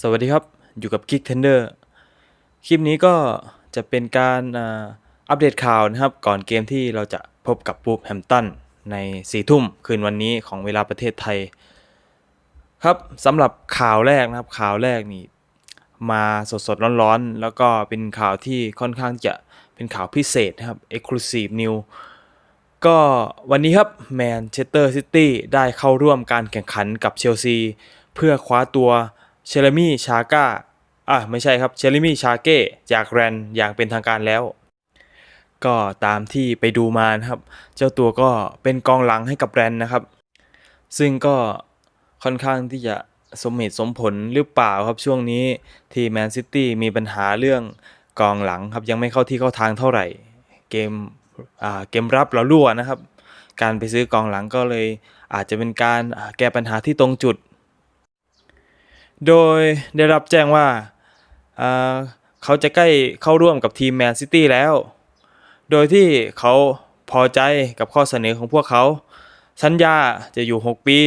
สวัสดีครับ อยู่กับ Kick Tender คลิปนี้ก็จะเป็นการอัปเดตข่าวนะครับ ก่อนเกมที่เราจะพบกับบูฟแฮมตันในสี่ทุ่มคืนวันนี้ของเวลาประเทศไทย ครับสำหรับข่าวแรกนะครับ ข่าวแรกนี่มาสดๆร้อนๆ แล้วก็เป็นข่าวที่ค่อนข้างจะเป็นข่าวพิเศษนะครับ Exclusive New ก็วันนี้ครับแมนเชสเตอร์ซิตี้ได้เข้าร่วมการแข่งขันกับเชลซี เพื่อคว้าตัว เชลมี่ชาก้าอะไม่ใช่ครับเชลมี่ชาเก้จากแรนอย่างเป็นทางการแล้ว ก็ตามที่ไปดูมานะครับ เจ้าตัวก็เป็นกองหลังให้กับแรนนะครับ ซึ่งก็ค่อนข้างที่จะสมเหตุสมผลหรือเปล่าครับช่วงนี้ที่แมนซิตี้มีปัญหาเรื่องกองหลังครับยังไม่เข้าที่เข้าทางเท่าไหร่ เกมอ่าเกมรับเรารั่วนะครับ การไปซื้อกองหลังก็เลยอาจจะเป็นการแก้ปัญหาที่ตรงจุด โดยได้รับแจ้งว่าเขาจะใกล้เข้าร่วมกับทีมแมนซิตี้แล้ว โดยที่เขาพอใจกับข้อเสนอของพวกเขา สัญญาจะอยู่ 6 ปี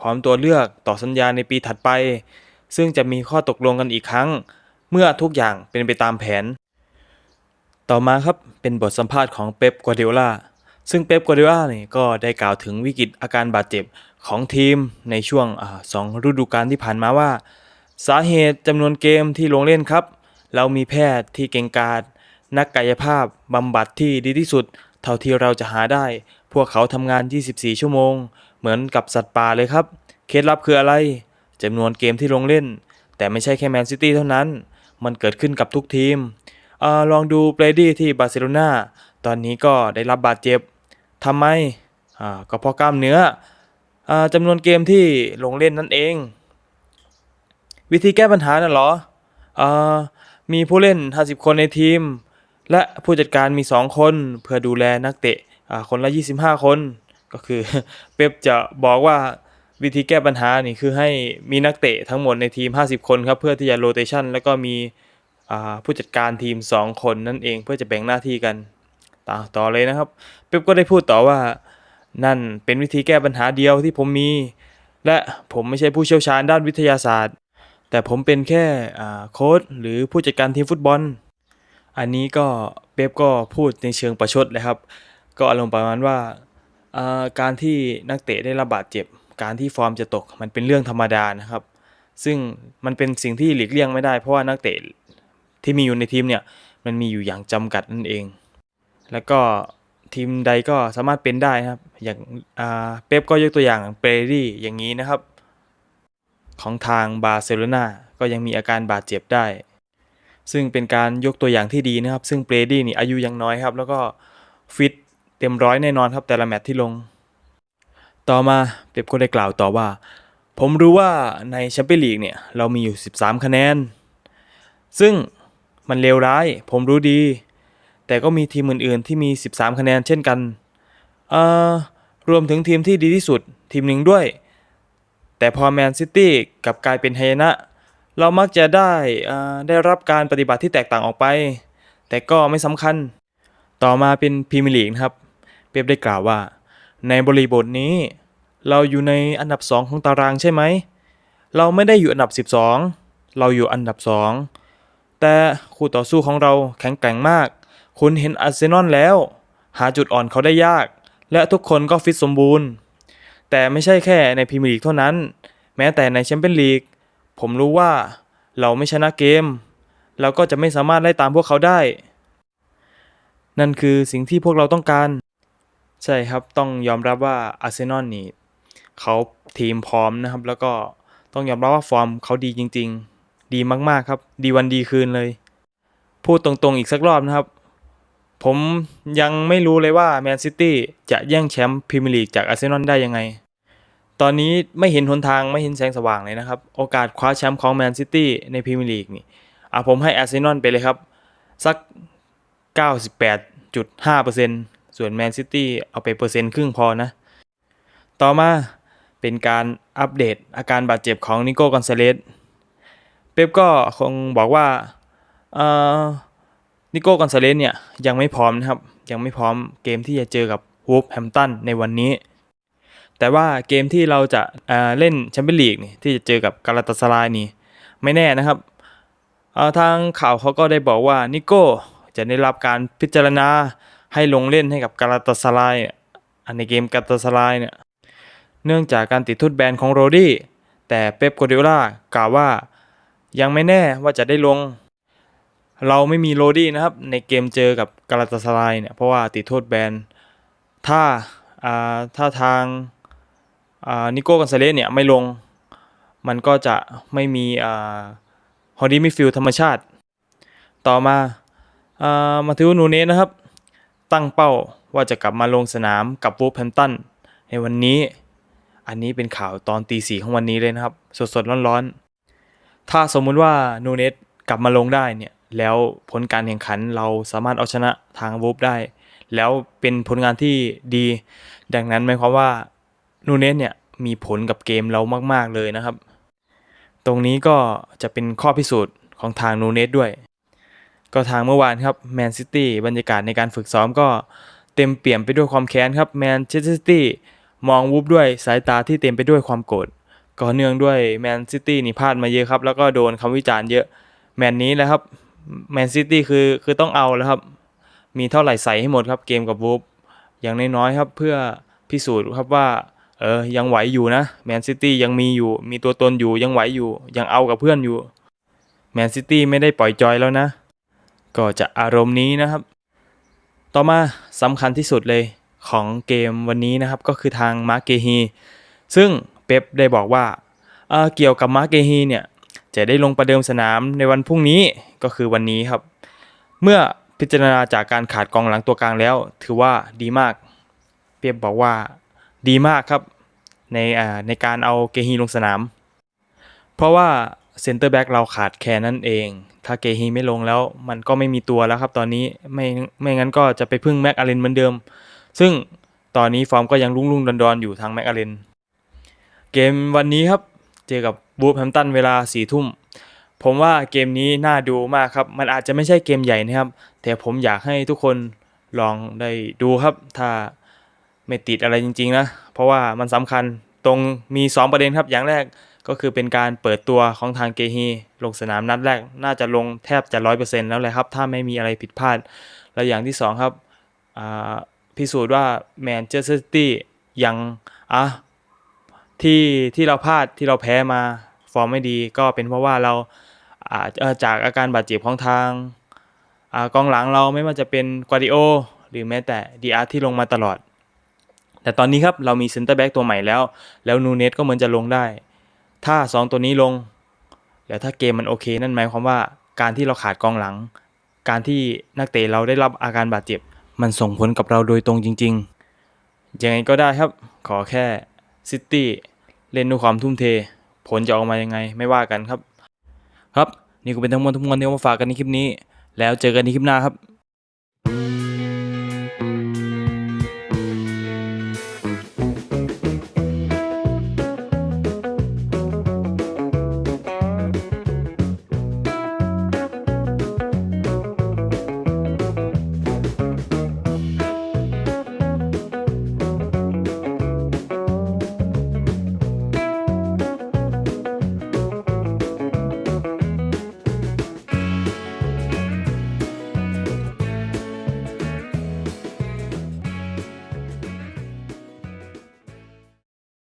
พร้อมตัวเลือกต่อสัญญาในปีถัดไป ซึ่งจะมีข้อตกลงกันอีกครั้ง เมื่อทุกอย่างเป็นไปตามแผน ต่อมาครับเป็นบทสัมภาษณ์ของเป๊ปกัวเด o ล่า ซึ่งเป๊ปกัวเด o ล่าเนี่ยก็ได้กล่าวถึงวิกฤตอาการบาดเจ็บของทีมในช่วงอสองฤดูกาลที่ผ่านมาว่า สาเหตุจำนวนเกมที่ลงเล่นครับ เรามีแพทย์ที่เก่งกาจนักกายภาพบำบัดที่ดีที่สุด เท่าที่เราจะหาได้ พวกเขาทำงาน 24 ชั่วโมง เหมือนกับสัตว์ป่าเลยครับ เคล็ดลับคืออะไรจำนวนเกมที่ลงเล่น แต่ไม่ใช่แค่แมนซิตี้เท่านั้น มันเกิดขึ้นกับทุกทีมอลองดูเบรดี้ที่บาร์เซโลนาตอนนี้ก็ได้รับบาดเจ็บ ทำไมอ่าก็เพราะกล้ามเนื้ออ่าจำนวนเกมที่ลงเล่นนั่นเอง วิธีแก้ปัญหาน่ะเหรออ่ามีผู้เล่น 50 คนในทีม และผู้จัดการมี 2 คนเพื่อดูแลนักเตะอ่าคนละ 25 คน ก็คือเป๊ปจะบอกว่าวิธีแก้ปัญหานี่คือให้มีนักเตะทั้งหมดในทีม 50 คนครับเพื่อที่จะโรเตชันแล้วก็มีอ่าผู้จัดการทีม 2 คนนั่นเองเพื่อจะแบ่งหน้าที่กัน ต่อต่อเลยนะครับเป๊ปก็ได้พูดต่อว่า นั่นเป็นวิธีแก้ปัญหาเดียวที่ผมมี และผมไม่ใช่ผู้เชี่ยวชาญด้านวิทยาศาสตร์ แต่ผมเป็นแค่โค้ชหรือผู้จัดการทีมฟุตบอล อันนี้ก็เป๊ปก็พูดในเชิงประชดเลยครับ ก็อารมณ์ประมาณว่าอ่าการที่นักเตะได้รับบาดเจ็บ การที่ฟอร์มจะตกมันเป็นเรื่องธรรมดานะครับ ซึ่งมันเป็นสิ่งที่หลีกเลี่ยงไม่ได้เพราะว่านักเตะที่มีอยู่ในทีมเนี่ยมันมีอยู่อย่างจำกัดนั่นเอง แล้วก็ทีมใดก็สามารถเป็นได้นะครับ อย่างเป๊ปก็ยกตัวอย่างเปรดี้อย่างนี้นะครับ ของทางบาร์เซโลนาก็ยังมีอาการบาดเจ็บได้ ซึ่งเป็นการยกตัวอย่างที่ดีนะครับ ซึ่งเบรดี้นี่อายุยังน้อยครับ แล้วก็ฟิตเต็มร้อยแน่นอนครับแต่ละแมตช์ที่ลง ต่อมาเป๊ปก็ได้กล่าวต่อว่า ผมรู้ว่าในแชมเปี้ยนลีกเนี่ยเรามีอยู่ 13 คะแนน ซึ่งมันเลวร้าย ผมรู้ดี แต่ก็มีทีมอื่นๆที่มี 13 คะแนนเช่นกันเอ่อรวมถึงทีมที่ดีที่สุดทีมหนึ่งด้วย แต่พอแมนซิตี้กลับกลายเป็นไฮยนะ เรามักจะได้ได้รับการปฏิบัติที่แตกต่างออกไป แต่ก็ไม่สำคัญ ต่อมาเป็นพรีเมียร์ลีกครับ เป๊ปได้กล่าวว่า ในบริบทนี้ เราอยู่ในอันดับ 2 ของตารางใช่ไหม เราไม่ได้อยู่อันดับ 12 เราอยู่อันดับ 2 แต่คู่ต่อสู้ของเราแข็งแกร่งมาก คุณเห็นอาร์เซนอลแล้ว หาจุดอ่อนเขาได้ยาก และทุกคนก็ฟิตสมบูรณ์ แต่ไม่ใช่แค่ในพรีเมียร์ลีกเท่านั้น แม้แต่ในแชมเปี้ยนลีก ผมรู้ว่าเราไม่ชนะเกม เราก็จะไม่สามารถไล่ตามพวกเขาได้ นั่นคือสิ่งที่พวกเราต้องการ ใช่ครับต้องยอมรับว่าอาร์เซนอลนี่เขาทีมพร้อมนะครับ แล้วก็ต้องยอมรับว่าฟอร์มเขาดีจริง ๆ ดีมากๆครับ ดีวันดีคืนเลย พูดตรงๆอีกสักรอบนะครับ ผมยังไม่รู้เลยว่าแมนซิตี้จะแย่งแชมป์พรีเมียร์ลีกจากอาร์เซนอลได้ยังไง ตอนนี้ไม่เห็นหนทางไม่เห็นแสงสว่างเลยนะครับ โอกาสคว้าแชมป์ของแมนซิตี้ในพรีเมียร์ลีกนี่อะผมให้อาร์เซนอลไปเลยครับ สัก 98.5%ส่วนแมนซิตี้เอาไปเปอร์เซ็นต์ครึ่งพอนะ ต่อมาเป็นการอัปเดตอาการบาดเจ็บของนิโก้กอนซาเลส เป๊ปก็คงบอกว่าเอ่อ นิโก้กอนซาเลสเนี่ยยังไม่พร้อมนะครับ ยังไม่พร้อมเกมที่จะเจอกับวูฟแฮมตันในวันนี้ แต่ว่าเกมที่เราจะเอ่อเล่นแชมเปี้ยนลีกนี่ที่จะเจอกับกาลาตาสารายนี่ไม่แน่นะครับทางข่าวเขาก็ได้บอกว่านิโก้จะได้รับการพิจารณาให้ลงเล่นให้กับกาลาตาสลายอันในเกมกาลาตาสลายเนี่ยเนื่องจากการติดทุตแบนของโรดี้แต่เป๊ปโกวาร์ดิโอลากล่าวว่ายังไม่แน่ว่าจะได้ลง เราไม่มีโรดี้นะครับในเกมเจอกับกาลาตาสลายเนี่ยเพราะว่าติดโทษแบนถ้าอ่าถ้าทางอ่านิโก้กันซาเลสเนี่ยไม่ลงมันก็จะไม่มีอ่าฮอดดี้มิฟิลธรรมชาติ ต่อมาอ่ามาทิวนูเนสนะครับ ตั้งเป้าว่าจะกลับมาลงสนามกับวูฟแฮมตันในวันนี้อันนี้เป็นข่าวตอนตีสี่ของวันนี้เลยนะครับ สดๆ ร้อนๆ ถ้าสมมุติว่านูเนสกลับมาลงได้เนี่ย แล้วผลการแข่งขันเราสามารถเอาชนะทางวูฟได้ แล้วเป็นผลงานที่ดี ดังนั้นหมายความว่านูเนสเนี่ยมีผลกับเกมเรามากๆเลยนะครับ ตรงนี้ก็จะเป็นข้อพิสูจน์ของทางนูเนสด้วย ก็ทางเมื่อวานครับแมนซิตี้บรรยากาศในการฝึกซ้อมก็เต็มเปี่ยมไปด้วยความแค้นครับแมนเชสเตอร์ซิตี้มองวูฟด้วยสายตาที่เต็มไปด้วยความโกรธก็เนื่องด้วยแมนซิตี้นี่พลาดมาเยอะครับ แล้วก็โดนคำวิจารณ์เยอะ แมนนี้แหละครับ แมนซิตี้คือคือต้องเอาแล้วครับ มีเท่าไหร่ใส่ให้หมดครับเกมกับวูฟอย่างน้อยๆครับเพื่อพิสูจน์ครับว่าเออยังไหวอยู่นะแมนซิตี้ยังมีอยู่ มีตัวตนอยู่ยังไหวอยู่ ยังเอากับเพื่อนอยู่แมนซิตี้ไม่ได้ปล่อยจอยแล้วนะ ก็จะอารมณ์นี้นะครับ ต่อมาสำคัญที่สุดเลยของเกมวันนี้นะครับก็คือทางมาร์เกฮีซึ่งเป๊ปได้บอกว่าเออเกี่ยวกับมาร์เกฮีเนี่ย จะได้ลงประเดิมสนามในวันพรุ่งนี้ก็คือวันนี้ครับ เมื่อพิจารณาจากการขาดกองหลังตัวกลางแล้ว ถือว่าดีมาก เป๊ปบอกว่าดีมากครับในอ่าในการเอาเกฮีลงสนาม เพราะว่าเซนเตอร์แบ็กเราขาดแค่นั้นเอง ถ้าเกฮีไม่ลงแล้วมันก็ไม่มีตัวแล้วครับ ตอนนี้ไม่ไม่งั้นก็จะไปพึ่งแม็กอาเลนเหมือนเดิม ซึ่งตอนนี้ฟอร์มก็ยังรุ่งรุ่งดอนดอนๆอยู่ทางแม็กอาเลน เกมวันนี้ครับ เจอกับ บูฟแฮมตันเวลาสี่ทุ่ม ผมว่าเกมนี้น่าดูมากครับ มันอาจจะไม่ใช่เกมใหญ่นะครับ แต่ผมอยากให้ทุกคนลองได้ดูครับ ถ้าไม่ติดอะไรจริง ๆ นะ เพราะว่ามันสำคัญตรงมี 2 ประเด็นครับ อย่างแรกก็คือเป็นการเปิดตัวของทางเกฮีลงสนามนัดแรก น่าจะลงแทบจะร้อยเปอร์เซ็นต์แล้วเลยครับ ถ้าไม่มีอะไรผิดพลาด และอย่างที่ 2 ครับพิสูจน์ว่าแมนเชสเตอร์ซิตี้ยังอะ ที่ที่เราพลาดที่เราแพ้มาฟอร์มไม่ดี ก็เป็นเพราะว่าเราอาจจากอาการบาดเจ็บของทางอากองหลังเราไม่ว่าจะเป็นกวาดิโอ หรือแม้แต่ดีอาร์ที่ลงมาตลอด แต่ตอนนี้ครับเรามีเซนเตอร์แบ็กตัวใหม่แล้ว แล้วนูเนสก็เหมือนจะลงได้ ถ้า 2 ตัวนี้ลง แล้วถ้าเกมมันโอเค นั่นหมายความว่าการที่เราขาดกองหลัง การที่นักเตะเราได้รับอาการบาดเจ็บ มันส่งผลกับเราโดยตรงจริง ๆ ยังไงก็ได้ครับ ขอแค่ ซิตี้เล่นด้วยความทุ่มเท ผลจะออกมายังไงไม่ว่ากันครับ ครับ นี่ก็เป็นทั้งหมดทั้งมวลที่เอามาฝากกันในคลิปนี้ แล้วเจอกันในคลิปหน้าครับ